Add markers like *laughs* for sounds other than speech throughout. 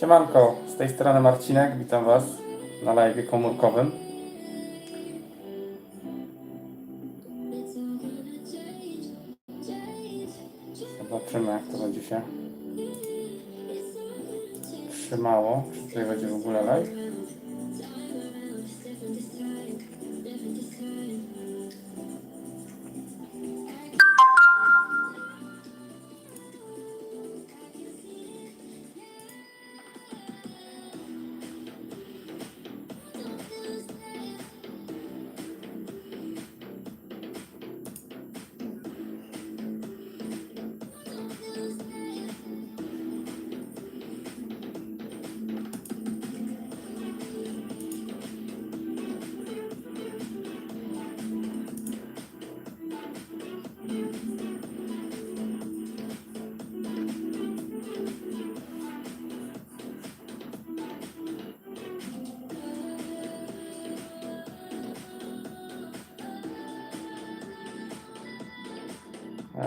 Siemanko, z tej strony Marcinek, witam Was na live komórkowym. Zobaczymy jak to będzie się trzymało, czy tutaj będzie w ogóle live.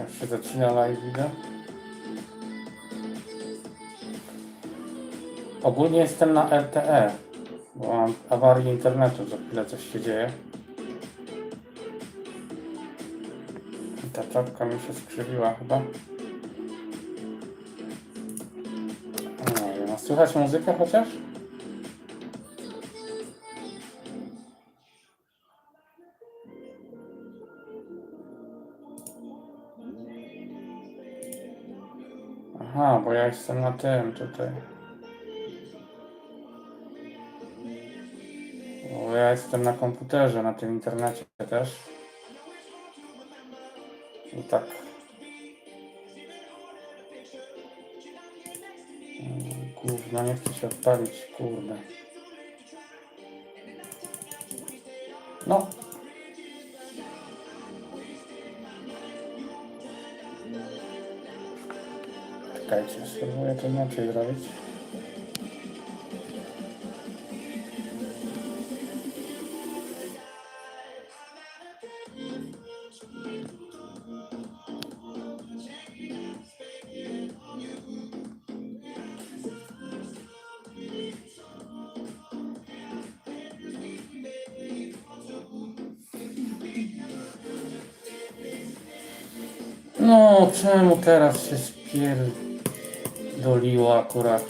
Już się zaczyna live widzę. Ogólnie jestem na LTE, bo mam awarię internetu, za chwilę coś się dzieje. I ta czapka mi się skrzywiła chyba. Nie wiem, słychać muzykę chociaż? Aha, bo ja jestem na tym tutaj. Bo ja jestem na komputerze, na tym internecie też. I tak. Gówno, nie chce się odpalić, kurde. No. Spróbuję to inaczej zrobić. No, czemu teraz się spierdoliło akurat?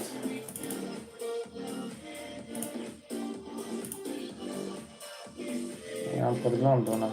Nie mam podglądu na...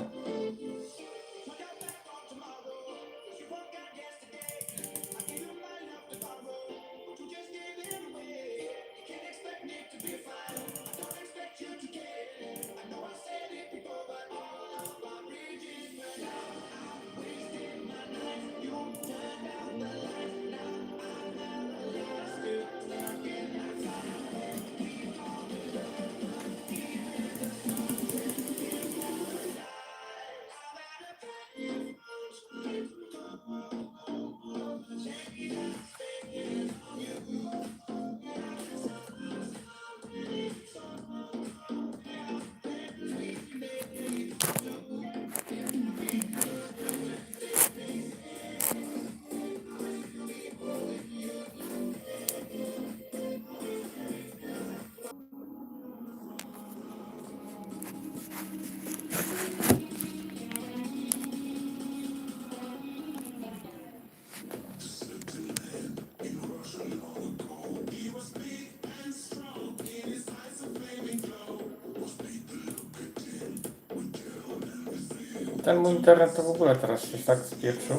Ten mój internet to w ogóle teraz się tak spieprzył.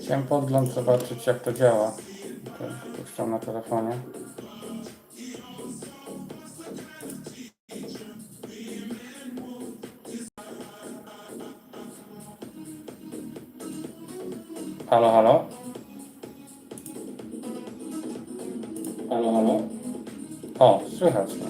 Chciałem podgląd zobaczyć jak to działa. Puszczam na telefonie. Halo, halo? Halo, halo? O, słychać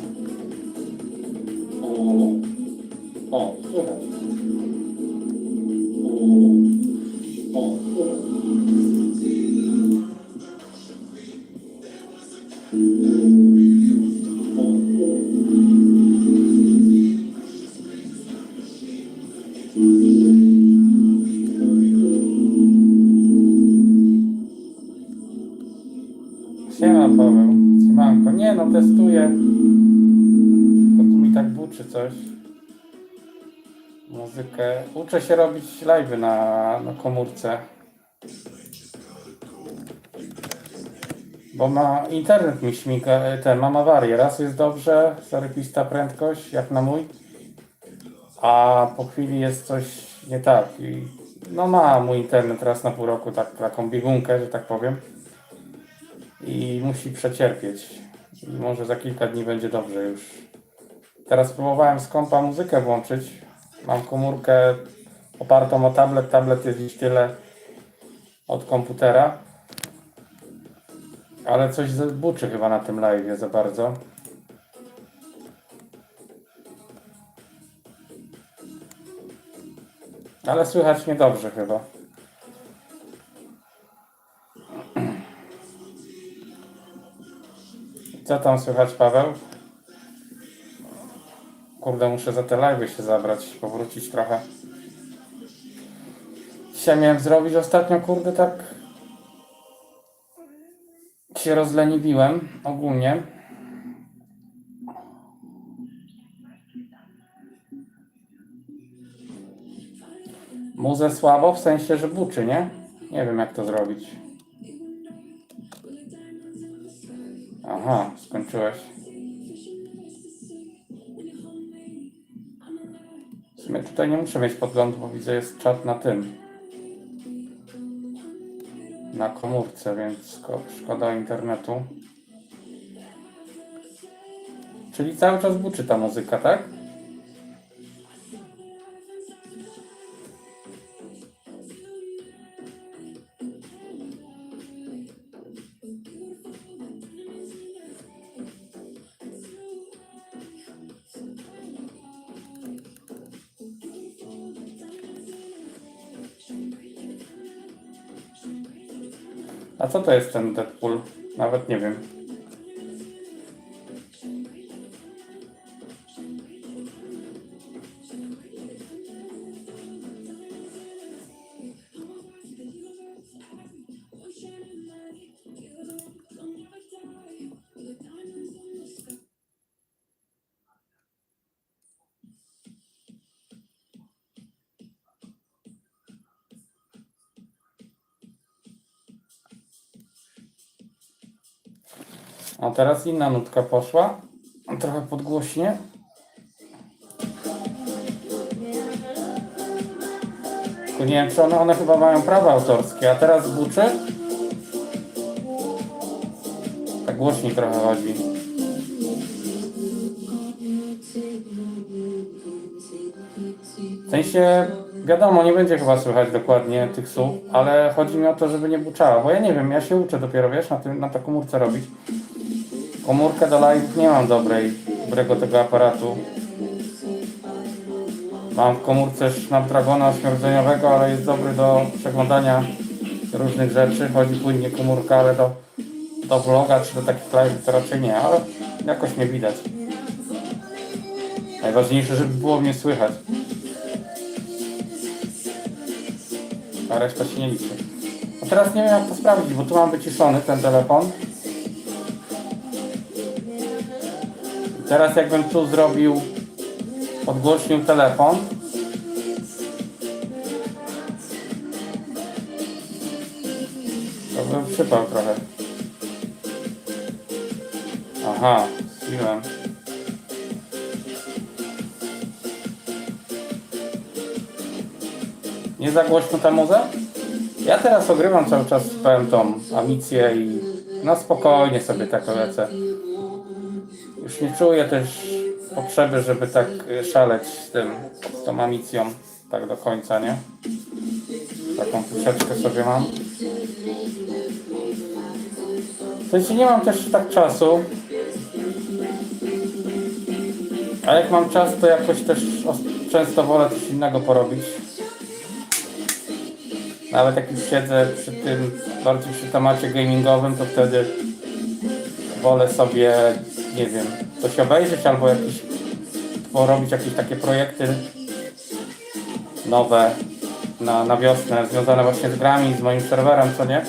Uczę się robić live'y na, na komórce. Bo ma internet mi śmiga, ten mam awarię. Raz jest dobrze, zarybista prędkość, jak na mój. A po chwili jest coś nie tak. I no ma mój internet raz na pół roku tak, taką biegunkę, że tak powiem. I musi przecierpieć. I może za kilka dni będzie dobrze już. Teraz próbowałem z kompa muzykę włączyć. Mam komórkę opartą o tablet. Tablet jest dziś tyle od komputera. Ale coś buczy chyba na tym live za bardzo. Ale słychać mnie dobrze chyba. *clears throat* Co tam słychać, Paweł? Kurde, muszę za te live'y się zabrać, powrócić trochę. Dzisiaj miałem zrobić ostatnio, kurde, tak się rozleniwiłem ogólnie. Muzę słabo, w sensie, że buczy, nie? Nie wiem jak to zrobić. Aha, skończyłeś. W sumie tutaj nie muszę mieć podglądu, bo widzę jest czat na tym. Na komórce, więc szko- szkoda internetu. Czyli cały czas buczy ta muzyka, tak? A co to jest ten Deadpool? Nawet nie wiem. Teraz inna nutka poszła. Trochę podgłośnie. Tylko nie wiem, czy one, one chyba mają prawa autorskie, a teraz buczy. Tak głośniej trochę chodzi. W sensie, wiadomo, nie będzie chyba słychać dokładnie tych słów, ale chodzi mi o to, żeby nie buczała, bo ja nie wiem, ja się uczę dopiero, wiesz, na, tym, na ta komórce robić. Komórkę do live nie mam dobrej, dobrego tego aparatu. Mam w komórce Snapdragona ośmierdzeniowego, ale jest dobry do przeglądania różnych rzeczy. Chodzi płynnie komórka, ale do, do vloga czy do takich live to raczej nie, ale jakoś mnie widać. Najważniejsze, żeby było mnie słychać. A reszta się nie liczy. A teraz nie wiem jak to sprawdzić, bo tu mam wyciszony ten telefon. Teraz jakbym tu zrobił, podgłośnił telefon. To bym przypał trochę. Aha, zbiłem. Nie za głośno ta muza? Ja teraz ogrywam cały czas powiem tą ambicję i no spokojnie sobie tak lecę. Nie czuję też potrzeby, żeby tak y, szaleć z tym, z tą ambicją tak do końca, nie? Taką troszeczkę sobie mam. W sensie nie mam też tak czasu. A jak mam czas, to jakoś też często wolę coś innego porobić. Nawet jak już siedzę przy tym, bardziej przy temacie gamingowym, to wtedy wolę sobie, nie wiem, coś obejrzeć albo jakieś, porobić jakieś takie projekty nowe na, na wiosnę, związane właśnie z grami, z moim serwerem, co nie?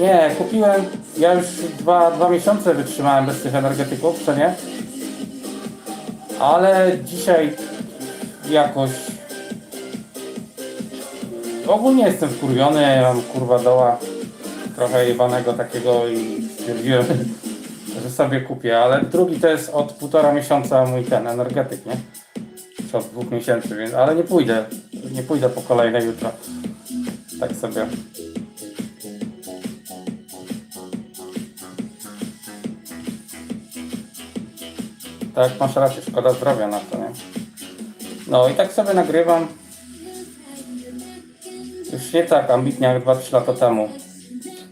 Nie, kupiłem, ja już dwa, dwa miesiące wytrzymałem bez tych energetyków, co nie? Ale dzisiaj jakoś ogólnie jestem wkurwiony, ja mam kurwa doła trochę jebanego takiego i stwierdziłem, *laughs* że sobie kupię, ale drugi to jest od półtora miesiąca mój ten energetyk, nie? Czy od dwóch miesięcy, więc, ale nie pójdę, nie pójdę po kolejne jutro. Tak sobie. Tak, masz rację, szkoda zdrowia na to, nie? No i tak sobie nagrywam. Już nie tak ambitnie jak 2-3 lata temu.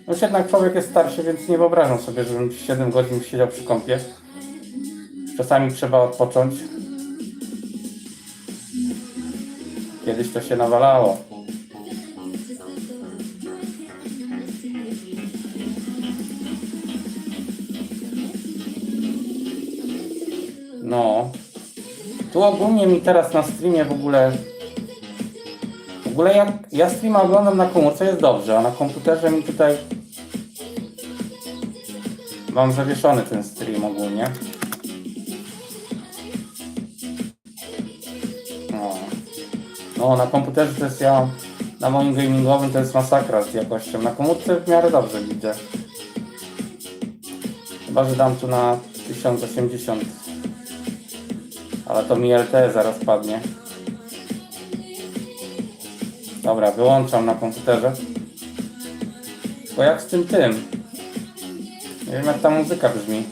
Już jednak człowiek jest starszy, więc nie wyobrażam sobie, żebym 7 godzin siedział przy kąpie. Czasami trzeba odpocząć. Kiedyś to się nawalało. No. Tu ogólnie mi teraz na streamie w ogóle. Ogóle jak ja streama oglądam na komórce jest dobrze, a na komputerze mi tutaj. Mam zawieszony ten stream ogólnie. No. no, na komputerze to jest ja. Na moim gamingowym to jest masakra z jakością. Na komórce w miarę dobrze widzę. Chyba, że dam tu na 1080 ale to mi LTE zaraz padnie. Dobra, wyłączam na komputerze. Bo jak z tym tym? Nie wiem jak ta muzyka brzmi.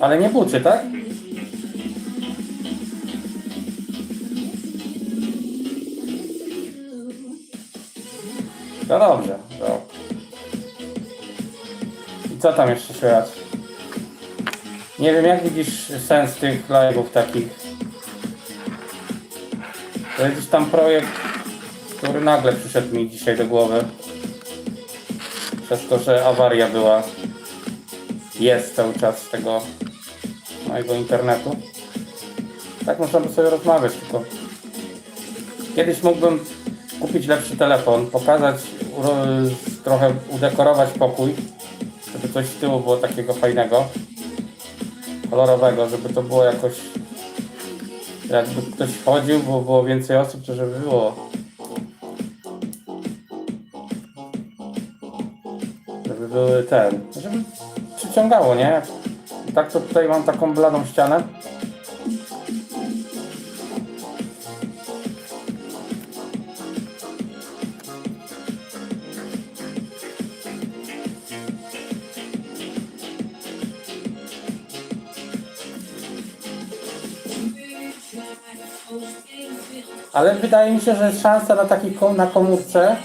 Ale nie buczy, tak? No dobrze. I co tam jeszcze słychać? Nie wiem, jak widzisz sens tych live'ów takich? To jest tam projekt, który nagle przyszedł mi dzisiaj do głowy. Przez to, że awaria była. Jest cały czas z tego mojego internetu. Tak można by sobie rozmawiać, tylko kiedyś mógłbym kupić lepszy telefon, pokazać, trochę udekorować pokój, żeby coś z tyłu było takiego fajnego, kolorowego, żeby to było jakoś jakby ktoś wchodził, bo było więcej osób, to żeby było żeby były ten, żeby przyciągało, nie? Tak to tutaj mam taką bladą ścianę. Ale wydaje mi się, że szansa na taki ko- na komórce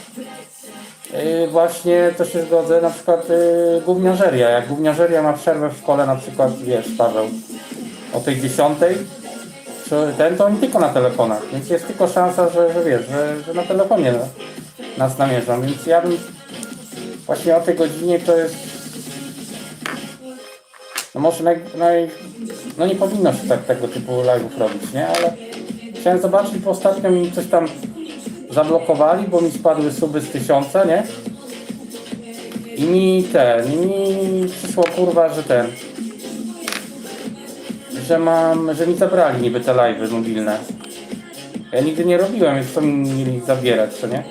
Yy, właśnie to się zgodzę, na przykład yy, gówniarzeria. Jak gówniarzeria ma przerwę w szkole, na przykład, wiesz, Paweł, o tej dziesiątej, czy ten, to oni tylko na telefonach, więc jest tylko szansa, że, że wiesz, że, że na telefonie nas namierzą, więc ja bym właśnie o tej godzinie to jest no może naj, naj, no nie powinno się tak tego typu live'ów robić, nie, ale chciałem zobaczyć, bo ostatnio mi coś tam zablokowali, bo mi spadły suby z tysiąca, nie? I mi ten, mi przyszło kurwa, że ten, że mam, że mi zabrali niby te live'y mobilne. Ja nigdy nie robiłem, więc co mi mieli zabierać, co nie?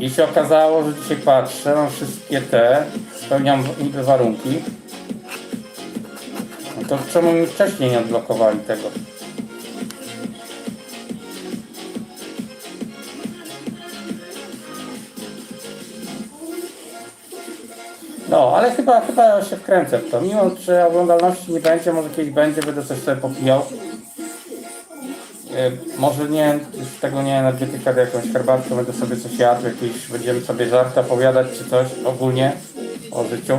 I się okazało, że dzisiaj patrzę, mam wszystkie te, spełniam niby warunki. To czemu mi wcześniej nie odblokowali tego? No, ale chyba, chyba się wkręcę w to. Mimo, że oglądalności nie będzie, może kiedyś będzie, będę coś sobie popijał. E, może nie, już tego nie energetyka, ale jakąś herbatkę, będę sobie coś jadł, jakieś, będziemy sobie żarty opowiadać czy coś ogólnie o życiu.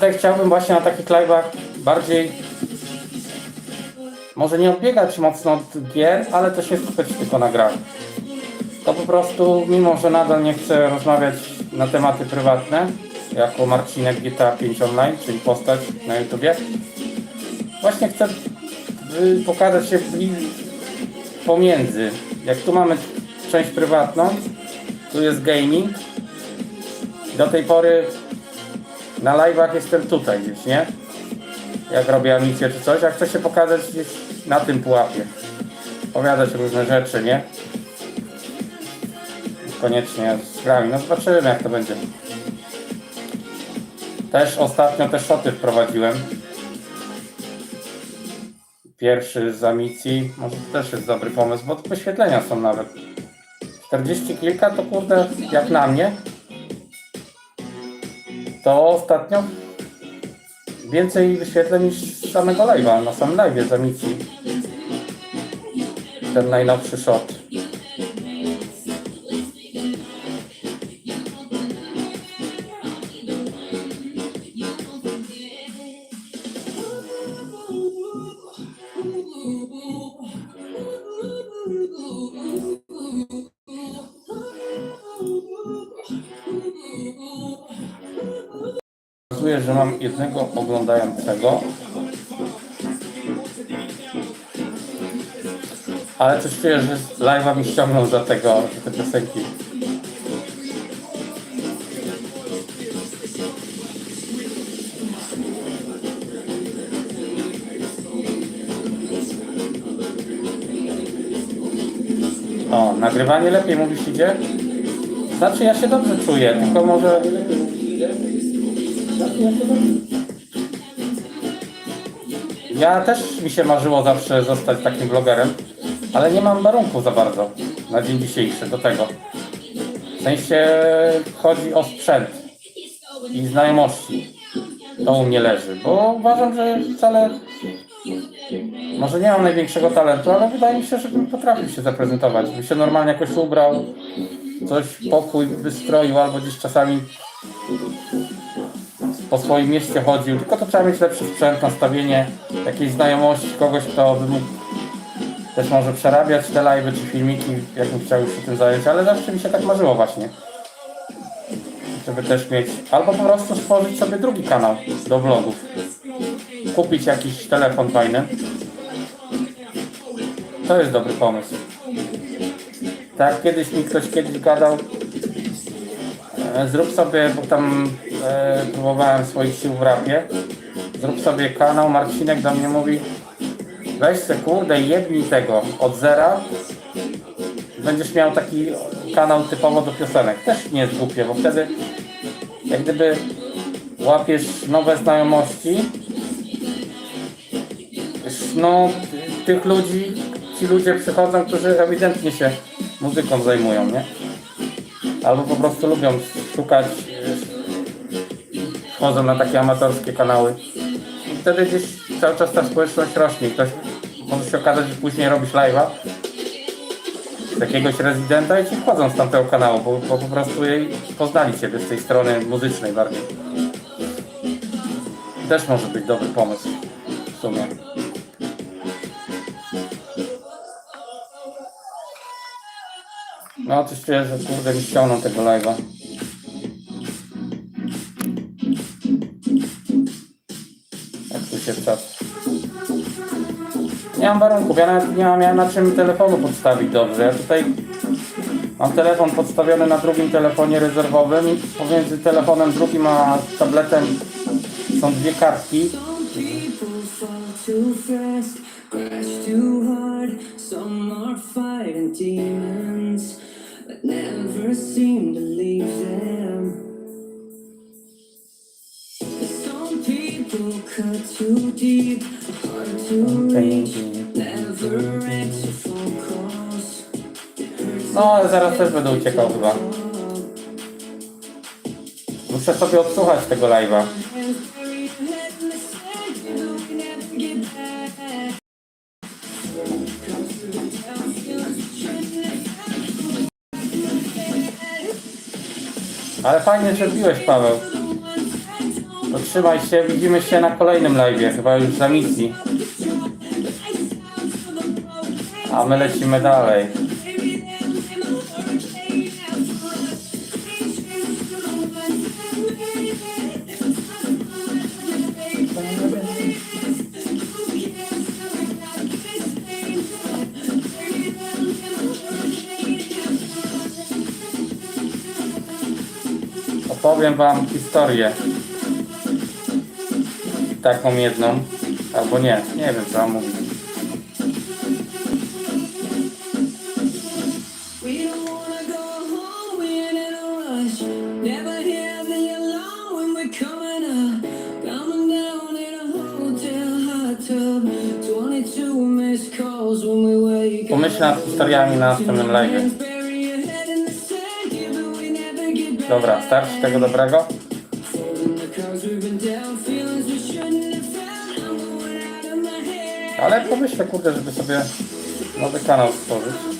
Tutaj chciałbym właśnie na takich live'ach bardziej może nie odbiegać mocno od gier, ale też nie skupiać tylko na grach. To po prostu, mimo że nadal nie chcę rozmawiać na tematy prywatne, jako Marcinek GTA 5 Online, czyli postać na YouTubie, właśnie chcę pokazać się pomiędzy. Jak tu mamy część prywatną, tu jest gaming. Do tej pory na live'ach jestem tutaj gdzieś, nie? Jak robię amisję czy coś, a chcę się pokazać gdzieś na tym pułapie. Opowiadać różne rzeczy, nie? Koniecznie z grami. No zobaczymy jak to będzie. Też ostatnio te szoty wprowadziłem. Pierwszy z Amicji. Może to też jest dobry pomysł, bo wyświetlenia są nawet. 40 kilka to kurde, jak na mnie. To ostatnio więcej wyświetleń niż samego live'a, na samym live'ie z Amicji. Ten najnowszy shot. Jednego oglądającego. Ale coś czuję, że live'a mi ściągnął za tego, te piosenki. O, nagrywanie lepiej mówisz idzie? Znaczy ja się dobrze czuję, tylko może... Ja też mi się marzyło zawsze zostać takim vlogerem, ale nie mam warunków za bardzo na dzień dzisiejszy do tego. W sensie chodzi o sprzęt i znajomości. To u mnie leży, bo uważam, że wcale może nie mam największego talentu, ale wydaje mi się, że bym potrafił się zaprezentować. Bym się normalnie jakoś ubrał, coś pokój wystroił, albo gdzieś czasami po swoim mieście chodził, tylko to trzeba mieć lepszy sprzęt, nastawienie, jakieś znajomości, kogoś, kto by mógł też może przerabiać te live czy filmiki, jakbym chciał już się tym zająć, ale zawsze mi się tak marzyło właśnie. Żeby też mieć, albo po prostu stworzyć sobie drugi kanał do vlogów. Kupić jakiś telefon fajny. To jest dobry pomysł. Tak, kiedyś mi ktoś kiedyś gadał, E, Zrób sobie, bo tam e, próbowałem swoich sił w rapie. Zrób sobie kanał, Marcinek do mnie mówi weź se kurde jebnij tego od zera. Będziesz miał taki kanał typowo do piosenek. Też nie jest głupie, bo wtedy jak gdyby łapiesz nowe znajomości. No, tych ludzi, ci ludzie przychodzą, którzy ewidentnie się muzyką zajmują, nie? albo po prostu lubią szukać, wchodzą na takie amatorskie kanały. I wtedy gdzieś cały czas ta społeczność rośnie. Ktoś może się okazać, że później robisz live'a z jakiegoś rezydenta i ci wchodzą z tamtego kanału, bo, bo po prostu jej poznali Ciebie z tej strony muzycznej bardziej. Też może być dobry pomysł w sumie. No, coś czuję, że kurde mi ściągną tego live'a. Nie mam warunków, ja nawet nie mam, miałem na czym telefonu podstawić dobrze. Ja tutaj mam telefon podstawiony na drugim telefonie rezerwowym. Pomiędzy telefonem drugim a tabletem są dwie kartki. People cut too deep, No, ale zaraz też będę uciekał chyba. Muszę sobie odsłuchać tego live'a. Ale fajnie, że wbiłeś, Paweł. To trzymaj się, widzimy się na kolejnym live'ie, chyba już za misji. A my lecimy dalej. Opowiem wam historię. Taką jedną. Albo nie, nie wiem co mówić. pomyślę nad historiami na następnym live. Dobra, starczy tego dobrego. Ale pomyślę, kurde, żeby sobie nowy kanał stworzyć.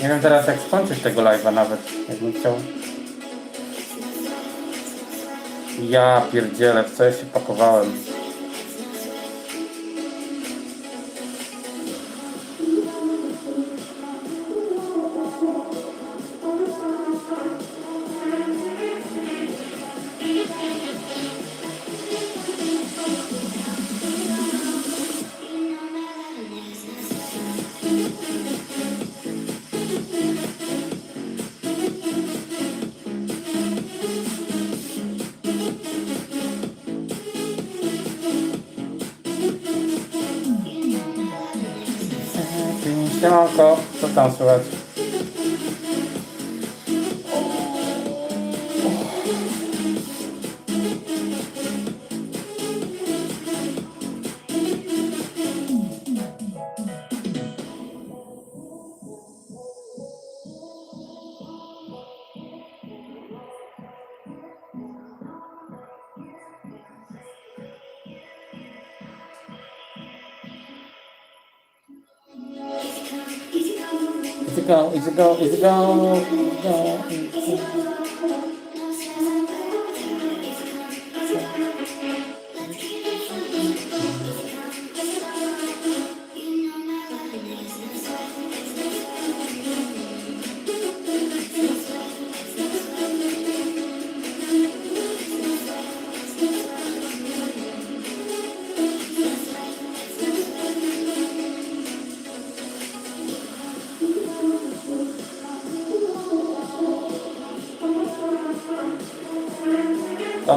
Nie wiem teraz jak skończyć tego live'a nawet, jakbym chciał. Ja pierdzielę, w co ja się pakowałem. Siemanko, co tam słychać? the, is it go.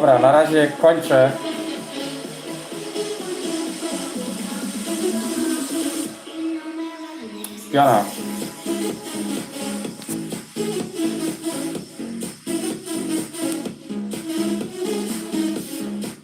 Dobra, na razie kończę. Piana.